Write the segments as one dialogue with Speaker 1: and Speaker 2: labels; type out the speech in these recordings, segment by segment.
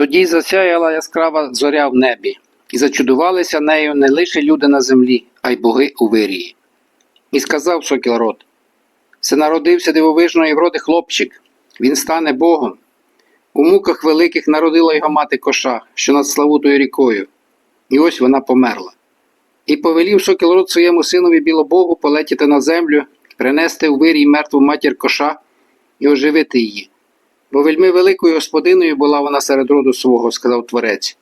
Speaker 1: Тоді засяяла яскрава зоря в небі, і зачудувалися нею не лише люди на землі, а й боги у вирії. І сказав сокіл рот: Це народився дивовижної вроди хлопчик, він стане Богом. У муках великих народила його мати коша, що над Славутою рікою, і ось вона померла. І повелів сокіл рот своєму синові білобогу полетіти на землю, принести у вирій мертву матір коша і оживити її. Бо вельми великою господиною була вона серед роду свого, сказав творець.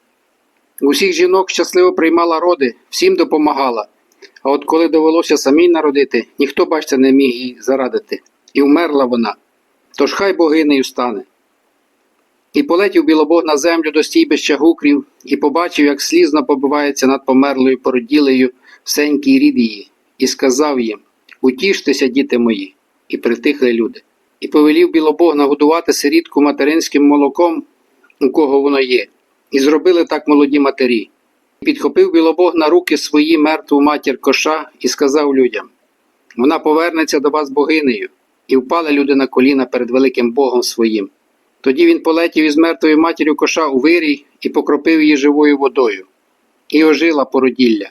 Speaker 1: Усіх жінок щасливо приймала роди, всім допомагала. А от коли довелося самій народити, ніхто, бачите, не міг їй зарадити. І вмерла вона. Тож хай богинею стане. І полетів білобог на землю до стійбища гукрів, і побачив, як слізно побивається над померлою породілею всенький рід її, і сказав їм Утіштеся, діти мої, і притихли люди. І повелів білобог нагодувати сирітку материнським молоком, у кого воно є, і зробили так молоді матері. Підхопив білобог на руки свої мертву матір коша і сказав людям: Вона повернеться до вас богинею, і впали люди на коліна перед великим Богом своїм. Тоді він полетів із мертвою матір'ю коша у вирій і покропив її живою водою, і ожила породілля,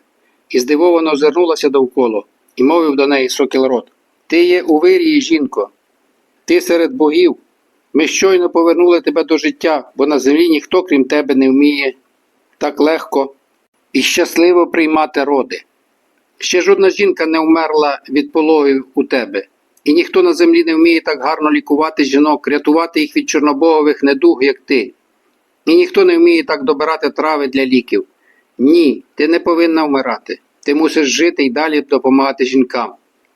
Speaker 1: і здивовано озирнулася довкола, і мовив до неї сокіл рот: Ти є у вирії, жінко, ти серед богів. Ми щойно повернули тебе до життя, бо на землі ніхто, крім тебе, не вміє так легко і щасливо приймати роди. Ще жодна жінка не вмерла від пологів у тебе, і ніхто на землі не вміє так гарно лікувати жінок, рятувати їх від чорнобогових недуг, як ти. І ніхто не вміє так добирати трави для ліків. Ні, ти не повинна вмирати. Ти мусиш жити і далі допомагати жінкам.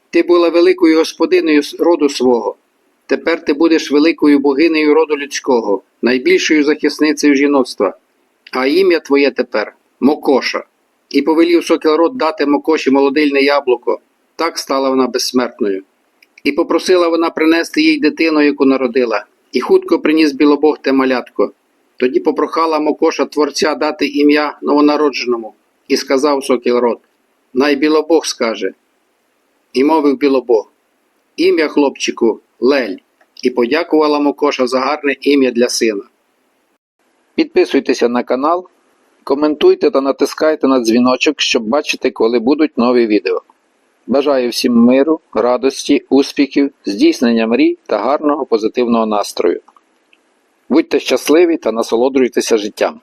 Speaker 1: Ти була великою господиною роду свого. Тепер ти будеш великою богинею роду людського, найбільшою захисницею жіноцтва. А ім'я твоє тепер Мокоша. І повелів сокіл род дати Мокоші молодильне яблуко. Так стала вона безсмертною. І попросила вона принести їй дитину, яку народила, і хутко приніс білобог те малятко. Тоді попрохала Мокоша творця дати ім'я новонародженому, і сказав сокіл род: Най білобог скаже. І мовив білобог: Ім'я хлопчику Лель. І подякувала Мокоша за гарне ім'я для сина. Підписуйтеся на канал, коментуйте та натискайте на дзвіночок, щоб бачити, коли будуть нові відео. Бажаю всім миру, радості, успіхів, здійснення мрій та гарного позитивного настрою. Будьте щасливі та насолоджуйтеся життям.